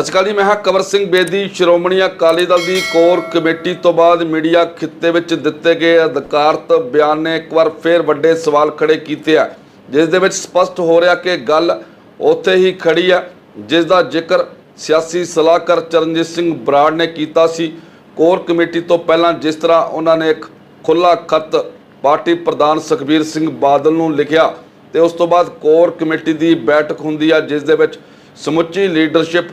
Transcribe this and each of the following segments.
ਸਤਿ ਸ਼੍ਰੀ ਅਕਾਲ ਜੀ, ਮੈਂ ਹਾਂ ਕਵਰ ਸਿੰਘ ਬੇਦੀ, ਸ਼੍ਰੋਮਣੀ ਅਕਾਲੀ ਦਲ ਦੀ ਕੋਰ ਕਮੇਟੀ ਤੋਂ ਬਾਅਦ ਮੀਡੀਆ ਖਿੱਤੇ ਵਿੱਚ ਦਿੱਤੇ ਗਏ ਅਧਿਕਾਰਤ ਬਿਆਨ ਨੇ ਇੱਕ ਵਾਰ ਫੇਰ ਵੱਡੇ ਸਵਾਲ ਖੜੇ ਕੀਤੇ ਆ, ਜਿਸ ਦੇ ਵਿੱਚ ਸਪਸ਼ਟ ਹੋ ਰਿਹਾ ਕਿ ਗੱਲ ਉੱਥੇ ਹੀ ਖੜੀ ਆ, ਜਿਸ ਦਾ ਜ਼ਿਕਰ ਸਿਆਸੀ ਸਲਾਹਕਾਰ ਚਰਨਜੀਤ ਸਿੰਘ ਬਰਾੜ ਨੇ ਕੀਤਾ ਸੀ। ਕੋਰ ਕਮੇਟੀ ਤੋਂ ਪਹਿਲਾਂ ਜਿਸ ਤਰ੍ਹਾਂ ਉਹਨਾਂ ਨੇ ਇੱਕ ਖੁੱਲਾ ਖੱਤ ਪਾਰਟੀ ਪ੍ਰਧਾਨ ਸੁਖਬੀਰ ਸਿੰਘ ਬਾਦਲ ਨੂੰ ਲਿਖਿਆ ਤੇ ਉਸ ਤੋਂ ਬਾਅਦ ਕੋਰ ਕਮੇਟੀ ਦੀ ਬੈਠਕ ਹੁੰਦੀ ਆ, ਜਿਸ ਦੇ ਵਿੱਚ ਸਮੁੱਚੀ ਲੀਡਰਸ਼ਿਪ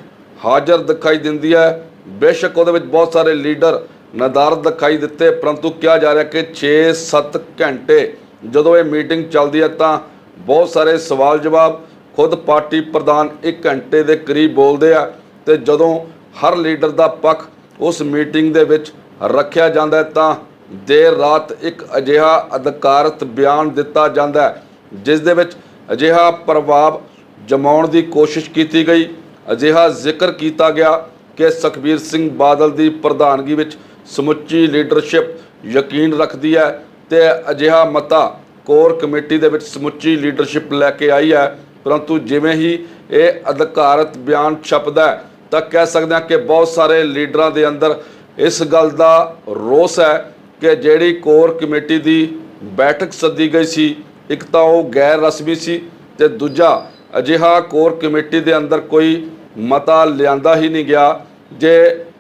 ਹਾਜ਼ਰ ਦਿਖਾਈ ਦਿੰਦੀ ਹੈ। ਬੇਸ਼ੱਕ ਉਹਦੇ ਵਿੱਚ ਬਹੁਤ ਸਾਰੇ ਲੀਡਰ ਨਦਾਰਦ ਦਿਖਾਈ ਦਿੱਤੇ, ਪਰੰਤੂ ਕਿਹਾ ਜਾ ਰਿਹਾ ਕਿ 6-7 ਘੰਟੇ ਜਦੋਂ ਇਹ ਮੀਟਿੰਗ ਚੱਲਦੀ ਹੈ ਤਾਂ ਬਹੁਤ ਸਾਰੇ ਸਵਾਲ ਜਵਾਬ ਖੁਦ ਪਾਰਟੀ ਪ੍ਰਧਾਨ 1 ਘੰਟੇ ਦੇ ਕਰੀਬ ਬੋਲਦੇ ਆ ਤੇ ਜਦੋਂ ਹਰ ਲੀਡਰ ਦਾ ਪੱਖ ਉਸ ਮੀਟਿੰਗ ਦੇ ਵਿੱਚ ਰੱਖਿਆ ਜਾਂਦਾ ਤਾਂ ਦੇਰ ਰਾਤ ਇੱਕ ਅਜਿਹਾ ਅਧਿਕਾਰਤ ਬਿਆਨ ਦਿੱਤਾ ਜਾਂਦਾ ਜਿਸ ਦੇ ਵਿੱਚ ਅਜਿਹਾ ਪ੍ਰਭਾਵ ਜਮਾਉਣ ਦੀ ਕੋਸ਼ਿਸ਼ ਕੀਤੀ ਗਈ। ਅਜਿਹਾ ਜ਼ਿਕਰ ਕੀਤਾ ਗਿਆ ਕਿ ਸੁਖਬੀਰ ਸਿੰਘ ਬਾਦਲ ਦੀ ਪ੍ਰਧਾਨਗੀ ਵਿੱਚ ਸਮੁੱਚੀ ਲੀਡਰਸ਼ਿਪ ਯਕੀਨ ਰੱਖਦੀ ਹੈ ਤੇ ਅਜਿਹਾ ਮਤਾ ਕੋਰ ਕਮੇਟੀ ਦੇ ਵਿੱਚ ਸਮੁੱਚੀ ਲੀਡਰਸ਼ਿਪ ਲੈ ਕੇ ਆਈ ਹੈ। ਪਰੰਤੂ ਜਿਵੇਂ ਹੀ ਇਹ ਅਧਿਕਾਰਤ ਬਿਆਨ ਛਪਦਾ ਤਾਂ ਕਹਿ ਸਕਦੇ ਹਾਂ ਕਿ ਬਹੁਤ ਸਾਰੇ ਲੀਡਰਾਂ ਦੇ ਅੰਦਰ ਇਸ ਗੱਲ ਦਾ ਰੋਸ ਹੈ ਕਿ ਜਿਹੜੀ ਕੋਰ ਕਮੇਟੀ ਦੀ ਬੈਠਕ ਸੱਦੀ ਗਈ ਸੀ, ਇੱਕ ਤਾਂ ਉਹ ਗੈਰ ਰਸਮੀ ਸੀ ਤੇ ਦੂਜਾ ਅਜਿਹਾ ਕੋਰ ਕਮੇਟੀ ਦੇ ਅੰਦਰ ਕੋਈ ਮਤਾ ਲਿਆਂਦਾ ਹੀ ਨਹੀਂ ਗਿਆ ਜੇ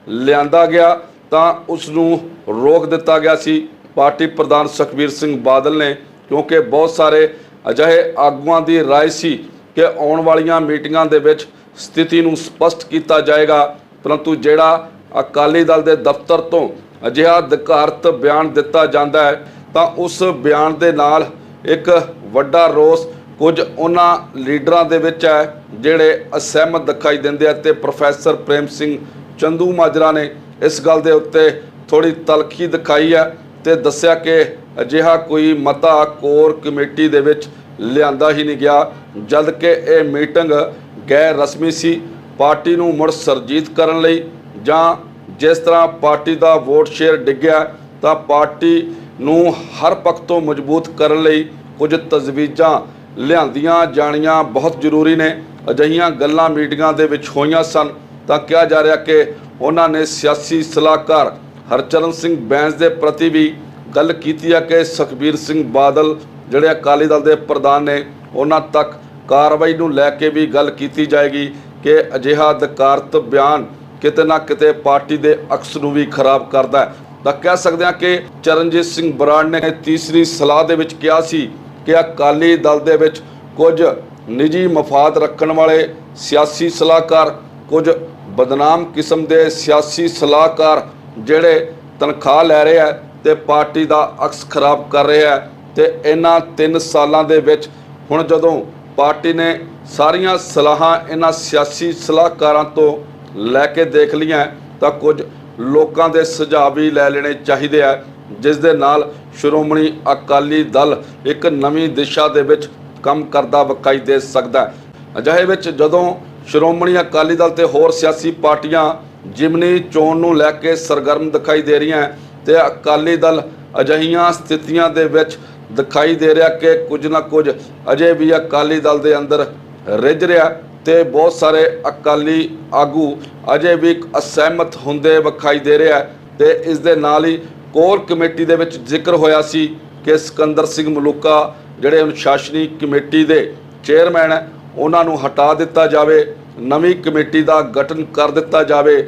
ਲਿਆਂਦਾ ਗਿਆ ਤਾਂ ਉਸ ਨੂੰ ਰੋਕ ਦਿੱਤਾ ਗਿਆ ਸੀ ਪਾਰਟੀ ਪ੍ਰਧਾਨ ਸੁਖਬੀਰ ਸਿੰਘ ਬਾਦਲ ਨੇ ਕਿਉਂਕਿ ਬਹੁਤ ਸਾਰੇ ਅਜਿਹੇ ਆਗੂਆਂ ਦੀ رائے ਸੀ ਕਿ ਆਉਣ ਵਾਲੀਆਂ ਮੀਟਿੰਗਾਂ ਦੇ ਵਿੱਚ ਸਥਿਤੀ ਨੂੰ ਸਪਸ਼ਟ ਕੀਤਾ ਜਾਏਗਾ ਪਰੰਤੂ ਜਿਹੜਾ ਅਕਾਲੀ ਦਲ ਦੇ ਦਫ਼ਤਰ ਤੋਂ ਅਜਿਹਾ ਅਧਿਕਾਰਤ ਬਿਆਨ ਦਿੱਤਾ ਜਾਂਦਾ ਹੈ ਤਾਂ ਉਸ ਬਿਆਨ ਦੇ ਨਾਲ ਇੱਕ ਵੱਡਾ ਰੋਸ ਕੁਝ ਉਹਨਾਂ ਲੀਡਰਾਂ ਦੇ ਵਿੱਚ ਹੈ, ਜਿਹੜੇ ਅਸਹਿਮਤ ਦਿਖਾਈ ਦਿੰਦੇ ਆ ਤੇ ਪ੍ਰੋਫੈਸਰ ਪ੍ਰੇਮ ਸਿੰਘ ਚੰਦੂ ਮਾਜਰਾ ਨੇ ਇਸ ਗੱਲ ਦੇ ਉੱਤੇ ਥੋੜੀ ਤਲਖੀ ਦਿਖਾਈ ਹੈ ਤੇ ਦੱਸਿਆ ਕਿ ਅਜਿਹਾ ਕੋਈ ਮਤਾ ਕੋਰ ਕਮੇਟੀ ਦੇ ਵਿੱਚ ਲਿਆਂਦਾ ਹੀ ਨਹੀਂ ਗਿਆ ਜਦ ਕਿ ਇਹ ਮੀਟਿੰਗ ਗੈਰ ਰਸਮੀ ਸੀ। ਪਾਰਟੀ ਨੂੰ ਮੁੜ ਸਰਜੀਤ ਕਰਨ ਲਈ ਜਾਂ ਜਿਸ ਤਰ੍ਹਾਂ ਪਾਰਟੀ ਦਾ ਵੋਟ ਸ਼ੇਅਰ ਡਿੱਗਿਆ, ਤਾਂ ਪਾਰਟੀ ਨੂੰ ਹਰ ਪੱਖ ਤੋਂ ਮਜ਼ਬੂਤ ਕਰਨ ਲਈ ਕੁਝ ਤਜਵੀਜ਼ਾਂ ਲਿਆਂਦੀਆਂ ਜਾਣੀਆਂ ਬਹੁਤ ਜ਼ਰੂਰੀ ਨੇ। ਅਜਿਹੀਆਂ ਗੱਲਾਂ ਮੀਟਿੰਗਾਂ ਦੇ ਵਿੱਚ ਹੋਈਆਂ ਸਨ ਤਾਂ ਕਿਹਾ ਜਾ ਰਿਹਾ ਕਿ ਉਹਨਾਂ ਨੇ ਸਿਆਸੀ ਸਲਾਹਕਾਰ ਹਰਚਰਨ ਸਿੰਘ ਬੈਂਸ ਦੇ ਪ੍ਰਤੀ ਵੀ ਗੱਲ ਕੀਤੀ ਹੈ ਕਿ ਸੁਖਬੀਰ ਸਿੰਘ ਬਾਦਲ ਜਿਹੜੇ ਅਕਾਲੀ ਦਲ ਦੇ ਪ੍ਰਧਾਨ ਨੇ, ਉਹਨਾਂ ਤੱਕ ਕਾਰਵਾਈ ਨੂੰ ਲੈ ਕੇ ਵੀ ਗੱਲ ਕੀਤੀ ਜਾਏਗੀ ਕਿ ਅਜਿਹਾ ਅਧਿਕਾਰਤ ਬਿਆਨ ਕਿਤੇ ਨਾ ਕਿਤੇ ਪਾਰਟੀ ਦੇ ਅਕਸ ਨੂੰ ਵੀ ਖਰਾਬ ਕਰਦਾ ਹੈ। ਤਾਂ ਕਹਿ ਸਕਦੇ ਹਾਂ ਕਿ ਚਰਨਜੀਤ ਸਿੰਘ ਬਰਾੜ ਨੇ ਤੀਸਰੀ ਸਲਾਹ ਦੇ ਵਿੱਚ ਕਿਹਾ ਸੀ ਕਿ ਅਕਾਲੀ ਦਲ ਦੇ ਵਿੱਚ ਕੁਝ ਨਿੱਜੀ ਮਫਾਦ ਰੱਖਣ ਵਾਲੇ ਸਿਆਸੀ ਸਲਾਹਕਾਰ, ਕੁਝ ਬਦਨਾਮ ਕਿਸਮ ਦੇ ਸਿਆਸੀ ਸਲਾਹਕਾਰ ਜਿਹੜੇ ਤਨਖਾਹ ਲੈ ਰਹੇ ਆ ਤੇ ਪਾਰਟੀ ਦਾ ਅਕਸ ਖਰਾਬ ਕਰ ਰਹੇ ਆ ਤੇ ਇਹਨਾਂ 3 ਸਾਲਾਂ ਦੇ ਵਿੱਚ ਹੁਣ ਜਦੋਂ ਪਾਰਟੀ ਨੇ ਸਾਰੀਆਂ ਸਲਾਹਾਂ ਇਹਨਾਂ ਸਿਆਸੀ ਸਲਾਹਕਾਰਾਂ ਤੋਂ ਲੈ ਕੇ ਦੇਖ ਲਈਆਂ ਤਾਂ ਕੁਝ ਲੋਕਾਂ ਦੇ ਸੁਝਾਅ ਵੀ ਲੈ ਲੈਣੇ ਚਾਹੀਦੇ ਆ। ਜਿਸ ਦੇ ਨਾਲ ਸ਼੍ਰੋਮਣੀ ਅਕਾਲੀ ਦਲ ਇੱਕ ਨਵੀਂ ਦਿਸ਼ਾ ਦੇ ਵਿੱਚ ਕੰਮ ਕਰਦਾ ਵਿਖਾਈ ਦੇ ਸਕਦਾ ਅਜਿਹੇ ਵਿੱਚ ਜਦੋਂ ਸ਼੍ਰੋਮਣੀ ਅਕਾਲੀ ਦਲ ਤੇ ਹੋਰ ਸਿਆਸੀ ਪਾਰਟੀਆਂ ਜਿਮਨੀ ਚੋਣ ਨੂੰ ਲੈ ਕੇ ਸਰਗਰਮ ਦਿਖਾਈ ਦੇ ਰਹੀਆਂ ਹੈ ਤੇ ਅਕਾਲੀ ਦਲ ਅਜਿਹੀਆਂ ਸਥਿਤੀਆਂ ਦੇ ਵਿੱਚ ਦਿਖਾਈ ਦੇ ਰਿਹਾ ਕਿ ਕੁਝ ਨਾ ਕੁਝ ਅਜੇ ਵੀ ਅਕਾਲੀ ਦਲ ਦੇ ਅੰਦਰ ਰਿੱਝ ਰਿਹਾ ਤੇ ਬਹੁਤ ਸਾਰੇ ਅਕਾਲੀ ਆਗੂ ਅਜੇ ਵੀ ਅਸਹਿਮਤ ਹੁੰਦੇ ਵਿਖਾਈ ਦੇ ਰਿਹਾ ਤੇ ਇਸ ਦੇ ਨਾਲ ਹੀ ਕੋਰ ਕਮੇਟੀ ਦੇ ਵਿੱਚ ਜ਼ਿਕਰ ਹੋਇਆ ਸੀ ਕਿ ਸਿਕੰਦਰ ਸਿੰਘ ਮਲੂਕਾ ਜਿਹੜੇ ਅਨੁਸ਼ਾਸਨੀ ਕਮੇਟੀ ਦੇ ਚੇਅਰਮੈਨ ਹੈ, ਉਹਨਾਂ ਨੂੰ ਹਟਾ ਦਿੱਤਾ ਜਾਵੇ, ਨਵੀਂ ਕਮੇਟੀ ਦਾ ਗਠਨ ਕਰ ਦਿੱਤਾ ਜਾਵੇ।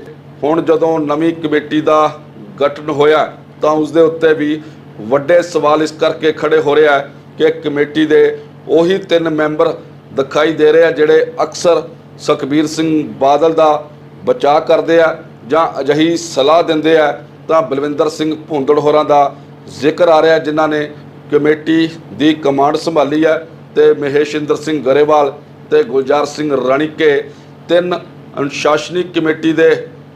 ਹੁਣ ਜਦੋਂ ਨਵੀਂ ਕਮੇਟੀ ਦਾ ਗਠਨ ਹੋਇਆ ਤਾਂ ਉਸ ਦੇ ਉੱਤੇ ਵੀ ਵੱਡੇ ਸਵਾਲ ਇਸ ਕਰਕੇ ਖੜੇ ਹੋ ਰਿਹਾ ਹੈ ਕਿ ਕਮੇਟੀ ਦੇ ਉਹੀ ਤਿੰਨ ਮੈਂਬਰ ਦਿਖਾਈ ਦੇ ਰਹੇ ਆ, ਜਿਹੜੇ ਅਕਸਰ ਸੁਖਬੀਰ ਸਿੰਘ ਬਾਦਲ ਦਾ ਬਚਾਅ ਕਰਦੇ ਆ ਜਾਂ ਅਜਿਹੀ ਸਲਾਹ ਦਿੰਦੇ ਆ, ਤਾਂ ਬਲਵਿੰਦਰ ਸਿੰਘ ਭੁੰਦੜ ਹੋਰਾਂ ਦਾ ਜ਼ਿਕਰ ਆ ਰਿਹਾ, ਜਿਨ੍ਹਾਂ ਨੇ ਕਮੇਟੀ ਦੀ ਕਮਾਂਡ ਸੰਭਾਲੀ ਹੈ ਤੇ ਮਹੇਸ਼ਿੰਦਰ ਸਿੰਘ ਗਰੇਵਾਲ ਤੇ ਗੁਲਜ਼ਾਰ ਸਿੰਘ ਰਣੀਕੇ, ਤਿੰਨ ਅਨੁਸ਼ਾਸਨੀ ਕਮੇਟੀ ਦੇ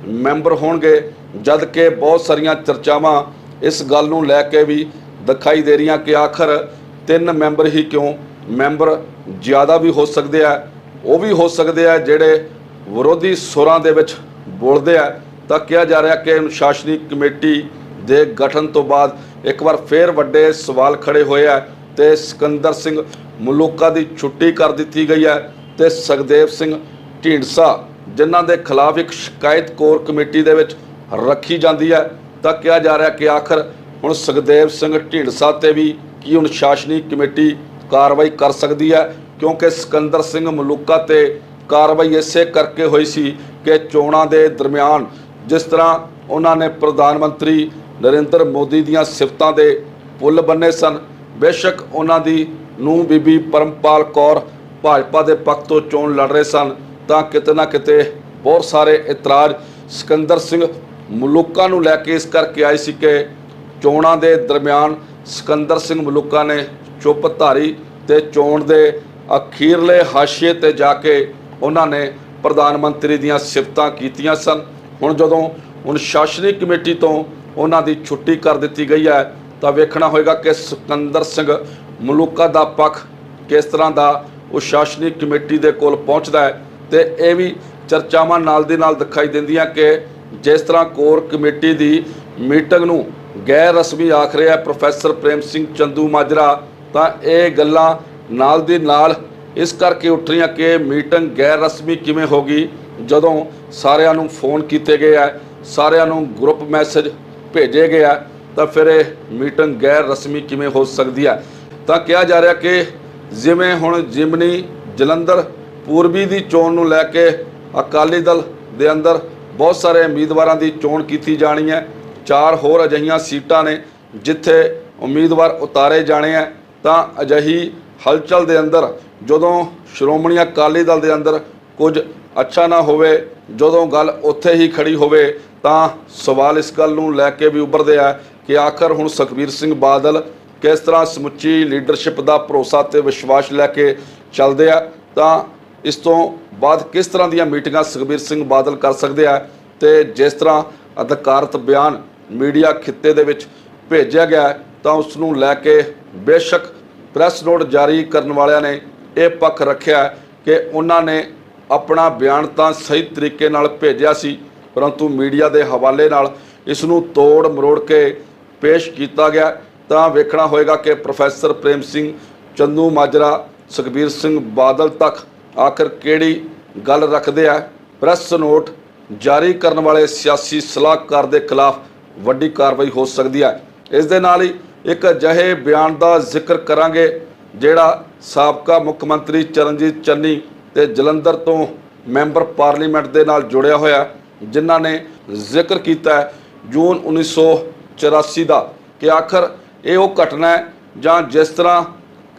ਮੈਂਬਰ ਹੋਣਗੇ, ਜਦ ਕਿ ਬਹੁਤ ਸਾਰੀਆਂ ਚਰਚਾਵਾਂ ਇਸ ਗੱਲ ਨੂੰ ਲੈ ਕੇ ਵੀ ਦਿਖਾਈ ਦੇ ਰਹੀਆਂ ਕਿ ਆਖਰ ਤਿੰਨ ਮੈਂਬਰ ਹੀ ਕਿਉਂ ਮੈਂਬਰ ਜ਼ਿਆਦਾ ਵੀ ਹੋ ਸਕਦੇ ਆ, ਉਹ ਵੀ ਹੋ ਸਕਦੇ ਆ, ਜਿਹੜੇ ਵਿਰੋਧੀ ਸੁਰਾਂ ਦੇ ਵਿੱਚ ਬੋਲਦੇ ਆ। ਤਾਂ ਕਿਹਾ ਜਾ ਰਿਹਾ ਕਿ ਅਨੁਸ਼ਾਸਨੀ ਕਮੇਟੀ ਦੇ ਗਠਨ ਤੋਂ ਬਾਅਦ ਇੱਕ ਵਾਰ ਫੇਰ ਵੱਡੇ ਸਵਾਲ ਖੜੇ ਹੋਏ ਆ ਤੇ ਸਿਕੰਦਰ ਸਿੰਘ ਮਲੂਕਾ ਦੀ ਛੁੱਟੀ ਕਰ ਦਿੱਤੀ ਗਈ ਹੈ ਤੇ ਸੁਖਦੇਵ ਸਿੰਘ ਢੀਂਡਸਾ, ਜਿਨ੍ਹਾਂ ਦੇ ਖਿਲਾਫ ਇੱਕ ਸ਼ਿਕਾਇਤ ਕੋਰ ਕਮੇਟੀ ਦੇ ਵਿੱਚ ਰੱਖੀ ਜਾਂਦੀ ਹੈ ਤਾਂ ਕਿਹਾ ਜਾ ਰਿਹਾ ਕਿ ਆਖਰ ਹੁਣ ਸੁਖਦੇਵ ਸਿੰਘ ਢੀਂਡਸਾ ਤੇ ਵੀ ਕੀ ਅਨੁਸ਼ਾਸਨੀ ਕਮੇਟੀ ਕਾਰਵਾਈ ਕਰ ਸਕਦੀ ਹੈ, ਕਿਉਂਕਿ ਸਿਕੰਦਰ ਸਿੰਘ ਮਲੂਕਾ ਤੇ ਕਾਰਵਾਈ ਇਸੇ ਕਰਕੇ ਹੋਈ ਸੀ ਕਿ ਚੋਣਾਂ ਦੇ ਦਰਮਿਆਨ ਜਿਸ ਤਰ੍ਹਾਂ ਉਹਨਾਂ ਨੇ ਪ੍ਰਧਾਨ ਮੰਤਰੀ ਨਰਿੰਦਰ ਮੋਦੀ ਦੀਆਂ ਸਿਫਤਾਂ ਦੇ ਪੁੱਲ ਬੰਨੇ ਸਨ, ਬੇਸ਼ੱਕ ਉਹਨਾਂ ਦੀ ਨੂੰ ਬੀਬੀ ਪਰਮਪਾਲ ਕੌਰ ਭਾਜਪਾ ਦੇ ਪੱਖ ਤੋਂ ਚੋਣ ਲੜ ਰਹੇ ਸਨ, ਤਾਂ ਕਿਤੇ ਨਾ ਕਿਤੇ ਬਹੁਤ ਸਾਰੇ ਇਤਰਾਜ਼ ਸਿਕੰਦਰ ਸਿੰਘ ਮਲੂਕਾ ਨੂੰ ਲੈ ਕੇ ਇਸ ਕਰਕੇ ਆਏ ਸੀ ਕਿ ਚੋਣਾਂ ਦੇ ਦਰਮਿਆਨ ਸਿਕੰਦਰ ਸਿੰਘ ਮਲੂਕਾ ਨੇ ਚੁੱਪ ਧਾਰੀ ਤੇ ਚੋਣ ਦੇ ਅਖੀਰਲੇ ਹਾਸ਼ੀਏ ਤੇ ਜਾ ਕੇ ਉਹਨਾਂ ਨੇ ਪ੍ਰਧਾਨ ਮੰਤਰੀ ਦੀਆਂ ਸਿਫਤਾਂ ਕੀਤੀਆਂ ਸਨ। ਹੁਣ ਜਦੋਂ ਅਨੁਸ਼ਾਸਨੀ ਕਮੇਟੀ ਤੋਂ ਉਹਨਾਂ ਦੀ ਛੁੱਟੀ ਕਰ ਦਿੱਤੀ ਗਈ ਹੈ, ਤਾਂ ਵੇਖਣਾ ਹੋਏਗਾ ਕਿ ਸਿਕੰਦਰ ਸਿੰਘ ਮਲੂਕਾ ਦਾ ਪੱਖ ਕਿਸ ਤਰ੍ਹਾਂ ਦਾ ਅਨੁਸ਼ਾਸਨੀ ਕਮੇਟੀ ਦੇ ਕੋਲ ਪਹੁੰਚਦਾ ਹੈ ਤੇ ਇਹ ਵੀ ਚਰਚਾਵਾਂ ਨਾਲ ਦੀ ਨਾਲ ਦਿਖਾਈ ਦਿੰਦੀਆਂ ਕਿ ਜਿਸ ਤਰ੍ਹਾਂ ਕੋਰ ਕਮੇਟੀ ਦੀ ਮੀਟਿੰਗ ਨੂੰ ਗੈਰ ਰਸਮੀ ਆਖ ਰਿਹਾ ਪ੍ਰੋਫੈਸਰ ਪ੍ਰੇਮ ਸਿੰਘ ਚੰਦੂ ਮਾਜਰਾ ਤਾਂ ਇਹ ਗੱਲਾਂ ਨਾਲ ਦੀ ਨਾਲ ਇਸ ਕਰਕੇ ਉੱਠ ਰਹੀਆਂ ਕਿ ਮੀਟਿੰਗ ਗੈਰ ਰਸਮੀ ਕਿਵੇਂ ਹੋ ਗਈ, ਜਦੋਂ ਸਾਰਿਆਂ ਨੂੰ ਫੋਨ ਕੀਤੇ ਗਏ ਆ, ਸਾਰਿਆਂ ਨੂੰ ਗਰੁੱਪ ਮੈਸੇਜ ਭੇਜੇ ਗਏ ਆ, ਤਾਂ ਫਿਰ ਇਹ ਮੀਟਿੰਗ ਗੈਰ ਰਸਮੀ ਕਿਵੇਂ ਹੋ ਸਕਦੀ ਹੈ ਤਾਂ ਕਿਹਾ ਜਾ ਰਿਹਾ ਕਿ ਜਿਵੇਂ ਹੁਣ ਜਿਮਨੀ, ਜਲੰਧਰ, ਪੂਰਬੀ ਦੀ ਚੋਣ ਨੂੰ ਲੈ ਕੇ ਅਕਾਲੀ ਦਲ ਦੇ ਅੰਦਰ ਬਹੁਤ ਸਾਰੇ ਉਮੀਦਵਾਰਾਂ ਦੀ ਚੋਣ ਕੀਤੀ ਜਾਣੀ ਹੈ। ਚਾਰ ਹੋਰ ਅਜਿਹੀਆਂ ਸੀਟਾਂ ਨੇ ਜਿੱਥੇ ਉਮੀਦਵਾਰ ਉਤਾਰੇ ਜਾਣੇ ਆ। ਤਾਂ ਅਜਿਹੀ ਹਲਚਲ ਦੇ ਅੰਦਰ, ਜਦੋਂ ਸ਼੍ਰੋਮਣੀ ਅਕਾਲੀ ਦਲ ਦੇ ਅੰਦਰ ਕੁਝ ਅੱਛਾ ਨਾ ਹੋਵੇ, ਜਦੋਂ ਗੱਲ ਉੱਥੇ ਹੀ ਖੜੀ ਹੋਵੇ, ਤਾਂ ਸਵਾਲ ਇਸ ਗੱਲ ਨੂੰ ਲੈ ਕੇ ਵੀ ਉੱਭਰਦੇ ਆ ਕਿ ਆਖਰ ਹੁਣ ਸੁਖਬੀਰ ਸਿੰਘ ਬਾਦਲ ਕਿਸ ਤਰ੍ਹਾਂ ਸਮੁੱਚੀ ਲੀਡਰਸ਼ਿਪ ਦਾ ਭਰੋਸਾ ਤੇ ਵਿਸ਼ਵਾਸ ਲੈ ਕੇ ਚੱਲਦੇ ਆ, ਤਾਂ ਇਸ ਤੋਂ ਬਾਅਦ ਕਿਸ ਤਰ੍ਹਾਂ ਦੀਆਂ ਮੀਟਿੰਗਾਂ ਸੁਖਬੀਰ ਸਿੰਘ ਬਾਦਲ ਕਰ ਸਕਦੇ ਆ ਤੇ ਜਿਸ ਤਰ੍ਹਾਂ ਅਧਿਕਾਰਤ ਬਿਆਨ ਮੀਡੀਆ ਖਿੱਤੇ ਦੇ ਵਿੱਚ ਭੇਜਿਆ ਗਿਆ ਤਾਂ ਉਸ ਨੂੰ ਲੈ ਕੇ ਬੇਸ਼ੱਕ ਪ੍ਰੈਸ ਨੋਟ ਜਾਰੀ ਕਰਨ ਵਾਲਿਆਂ ਨੇ ਇਹ ਪੱਖ ਰੱਖਿਆ ਕਿ ਉਹਨਾਂ ਨੇ ਆਪਣਾ ਬਿਆਨ ਤਾਂ ਸਹੀ ਤਰੀਕੇ ਨਾਲ ਭੇਜਿਆ ਸੀ, ਪਰੰਤੂ ਮੀਡੀਆ ਦੇ ਹਵਾਲੇ ਨਾਲ ਇਸ ਨੂੰ ਤੋੜ ਮਰੋੜ ਕੇ ਪੇਸ਼ ਕੀਤਾ ਗਿਆ। ਤਾਂ ਵੇਖਣਾ ਹੋਏਗਾ ਕਿ ਪ੍ਰੋਫੈਸਰ ਪ੍ਰੇਮ ਸਿੰਘ, ਚੰਦੂ ਮਾਜਰਾ, ਸੁਖਬੀਰ ਸਿੰਘ ਬਾਦਲ ਤੱਕ ਆਖਰ ਕਿਹੜੀ ਗੱਲ ਰੱਖਦੇ ਆ? ਪ੍ਰੈਸ ਨੋਟ ਜਾਰੀ ਕਰਨ ਵਾਲੇ ਸਿਆਸੀ ਸਲਾਹਕਾਰ ਦੇ ਖਿਲਾਫ ਵੱਡੀ ਕਾਰਵਾਈ ਹੋ ਸਕਦੀ ਹੈ ਇਸ ਦੇ ਨਾਲ ਹੀ ਇੱਕ ਅਜਿਹੇ ਬਿਆਨ ਦਾ ਜ਼ਿਕਰ ਕਰਾਂਗੇ ਜਿਹੜਾ ਸਾਬਕਾ ਮੁੱਖ ਮੰਤਰੀ ਚਰਨਜੀਤ ਚੰਨੀ ਤੇ ਜਲੰਧਰ ਤੋਂ ਮੈਂਬਰ ਪਾਰਲੀਮੈਂਟ ਦੇ ਨਾਲ ਜੁੜਿਆ ਹੋਇਆ, ਜਿਨ੍ਹਾਂ ਨੇ ਜ਼ਿਕਰ ਕੀਤਾ ਹੈ ਜੂਨ 1984 ਦਾ ਕਿ ਆਖਰ ਇਹ ਉਹ ਘਟਨਾ ਹੈ ਜਾਂ ਜਿਸ ਤਰ੍ਹਾਂ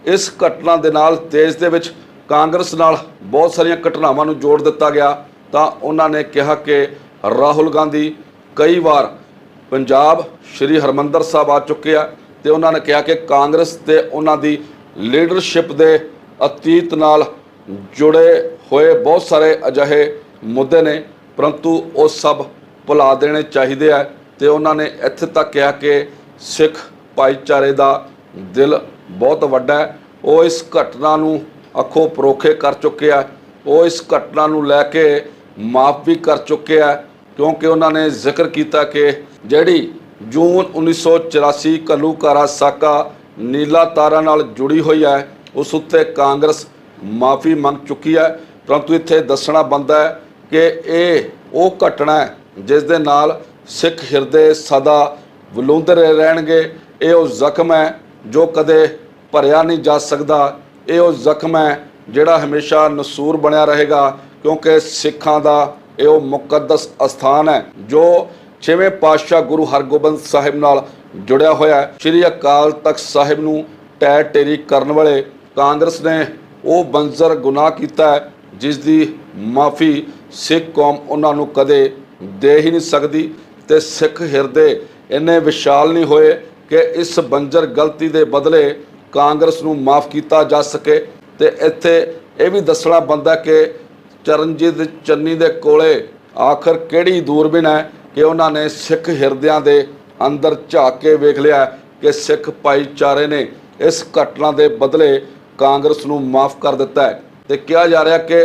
ਇਸ ਘਟਨਾ ਦੇ ਨਾਲ ਦੇਸ਼ ਦੇ ਵਿੱਚ ਕਾਂਗਰਸ ਨਾਲ ਬਹੁਤ ਸਾਰੀਆਂ ਘਟਨਾਵਾਂ ਨੂੰ ਜੋੜ ਦਿੱਤਾ ਗਿਆ, ਤਾਂ ਉਹਨਾਂ ਨੇ ਕਿਹਾ ਕਿ ਰਾਹੁਲ ਗਾਂਧੀ ਕਈ ਵਾਰ ਪੰਜਾਬ ਸ਼੍ਰੀ ਹਰਮੰਦਰ ਸਾਹਿਬ ਆ ਚੁੱਕੇ ਆ ਤੇ ਉਹਨਾਂ ਨੇ ਕਿਹਾ ਕਿ ਕਾਂਗਰਸ ਤੇ ਉਹਨਾਂ ਦੀ ਲੀਡਰਸ਼ਿਪ ਦੇ ਅਤੀਤ ਨਾਲ ਜੁੜੇ ਹੋਏ ਬਹੁਤ ਸਾਰੇ ਅਜਿਹੇ ਮੁੱਦੇ ਨੇ, ਪਰੰਤੂ ਉਹ ਸਭ ਭੁਲਾ ਦੇਣੇ ਚਾਹੀਦੇ ਆ ਤੇ ਉਹਨਾਂ ਨੇ ਇੱਥੇ ਤੱਕ ਕਿਹਾ ਕਿ ਸਿੱਖ ਭਾਈਚਾਰੇ ਦਾ ਦਿਲ ਬਹੁਤ ਵੱਡਾ ਹੈ। ਉਹ ਇਸ ਘਟਨਾ ਨੂੰ ਅੱਖੋਂ ਪਰੋਖੇ ਕਰ ਚੁੱਕੇ ਆ, ਉਹ ਇਸ ਘਟਨਾ ਨੂੰ ਲੈ ਕੇ ਮਾਫ ਵੀ ਕਰ ਚੁੱਕੇ ਆ, ਕਿਉਂਕਿ ਉਹਨਾਂ ਨੇ ਜ਼ਿਕਰ ਕੀਤਾ ਕਿ ਜਿਹੜੀ ਜੂਨ 1984 ਘੱਲੂਘਾਰਾ ਸਾਕਾ ਨੀਲਾ ਤਾਰਾ ਨਾਲ ਜੁੜੀ ਹੋਈ ਹੈ। ਉਸ ਉੱਤੇ ਕਾਂਗਰਸ ਮਾਫੀ ਮੰਗ ਚੁੱਕੀ ਹੈ। ਪਰੰਤੂ ਇੱਥੇ ਦੱਸਣਾ ਬੰਦਾ ਹੈ ਕਿ ਇਹ ਉਹ ਘਟਨਾ ਹੈ ਜਿਸ ਦੇ ਨਾਲ ਸਿੱਖ ਹਿਰਦੇ ਸਦਾ ਵਲੂੰਦਰੇ ਰਹਿਣਗੇ। ਇਹ ਉਹ ਜ਼ਖਮ ਹੈ ਜੋ ਕਦੇ ਭਰਿਆ ਨਹੀਂ ਜਾ ਸਕਦਾ। ਇਹ ਉਹ ਜ਼ਖਮ ਹੈ ਜਿਹੜਾ ਹਮੇਸ਼ਾ ਨਸੂਰ ਬਣਿਆ ਰਹੇਗਾ ਕਿਉਂਕਿ ਸਿੱਖਾਂ ਦਾ ਇਹ ਉਹ ਮੁਕੱਦਸ ਅਸਥਾਨ ਹੈ ਜੋ ਛੇਵੇਂ ਪਾਤਸ਼ਾਹ ਗੁਰੂ ਹਰਗੋਬਿੰਦ ਸਾਹਿਬ ਨਾਲ ਜੁੜਿਆ ਹੋਇਆ ਹੈ। ਸ੍ਰੀ ਅਕਾਲ ਤਖਤ ਸਾਹਿਬ ਨੂੰ ਟੈ ਟੇਰੀ ਕਰਨ ਵਾਲੇ ਕਾਂਗਰਸ ਨੇ ਉਹ ਬੰਜ਼ਰ ਗੁਨਾਹ ਕੀਤਾ ਹੈ ਜਿਸ ਦੀ ਮਾਫੀ ਸਿੱਖ ਕੌਮ ਉਹਨਾਂ ਨੂੰ ਕਦੇ ਦੇ ਹੀ ਨਹੀਂ ਸਕਦੀ ਤੇ ਸਿੱਖ ਹਿਰਦੇ ਇੰਨੇ ਵਿਸ਼ਾਲ ਨਹੀਂ ਹੋਏ ਕਿ ਇਸ ਬੰਜਰ ਗਲਤੀ ਦੇ ਬਦਲੇ ਕਾਂਗਰਸ ਨੂੰ ਮਾਫ ਕੀਤਾ ਜਾ ਸਕੇ। ਤੇ ਇੱਥੇ ਇਹ ਵੀ ਦੱਸਣਾ ਬੰਦਾ ਕਿ ਚਰਨਜੀਤ ਚੰਨੀ ਦੇ ਕੋਲੇ ਆਖਰ ਕਿਹੜੀ ਦੂਰਬੀਨ ਹੈ ਕਿ ਉਹਨਾਂ ਨੇ ਸਿੱਖ ਹਿਰਦਿਆਂ ਦੇ ਅੰਦਰ ਝਾਕ ਕੇ ਵੇਖ ਲਿਆ ਕਿ ਸਿੱਖ ਭਾਈਚਾਰੇ ਨੇ ਇਸ ਘਟਨਾ ਦੇ ਬਦਲੇ ਕਾਂਗਰਸ ਨੂੰ ਮਾਫ ਕਰ ਦਿੱਤਾ ਹੈ। ਤੇ ਕਿਹਾ ਜਾ ਰਿਹਾ ਕਿ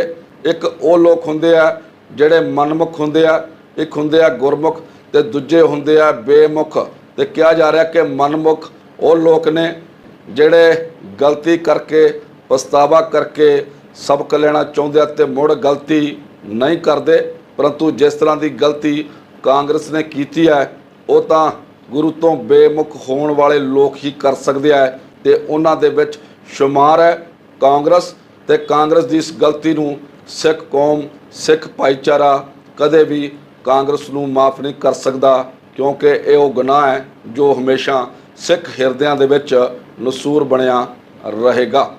ਇੱਕ ਉਹ ਲੋਕ ਹੁੰਦੇ ਆ ਜਿਹੜੇ ਮਨਮੁਖ ਹੁੰਦੇ ਆ, ਇੱਕ ਹੁੰਦੇ ਆ ਗੁਰਮੁਖ ਤੇ ਦੂਜੇ ਹੁੰਦੇ ਆ ਬੇਮੁਖ। ਤੇ ਕਿਹਾ ਜਾ ਰਿਹਾ ਕਿ ਮਨਮੁਖ ਉਹ ਲੋਕ ਨੇ ਜਿਹੜੇ ਗਲਤੀ ਕਰਕੇ, ਪਛਤਾਵਾ ਕਰਕੇ ਸਬਕ ਲੈਣਾ ਚਾਹੁੰਦੇ ਆ ਤੇ ਮੁੜ ਗਲਤੀ ਨਹੀਂ ਕਰਦੇ, ਪਰੰਤੂ ਜਿਸ ਤਰ੍ਹਾਂ ਦੀ ਗਲਤੀ ਕਾਂਗਰਸ ਨੇ ਕੀਤੀ ਹੈ, ਉਹ ਤਾਂ ਗੁਰੂ ਤੋਂ ਬੇਮੁਖ ਹੋਣ ਵਾਲੇ ਲੋਕ ਹੀ ਕਰ ਸਕਦੇ ਆ ਤੇ ਉਹਨਾਂ ਦੇ ਵਿੱਚ ਸ਼ੁਮਾਰ ਹੈ ਕਾਂਗਰਸ ਤੇ ਕਾਂਗਰਸ ਦੀ ਇਸ ਗਲਤੀ ਨੂੰ ਸਿੱਖ ਕੌਮ, ਸਿੱਖ ਭਾਈਚਾਰਾ ਕਦੇ ਵੀ ਕਾਂਗਰਸ ਨੂੰ ਮਾਫ ਨਹੀਂ ਕਰ ਸਕਦਾ, ਕਿਉਂਕਿ ਇਹ ਉਹ ਗੁਨਾਹ ਹੈ ਜੋ ਹਮੇਸ਼ਾ ਸਿੱਖ ਹਿਰਦਿਆਂ ਦੇ ਵਿੱਚ ਨਸੂਰ ਬਣਿਆ ਰਹੇਗਾ।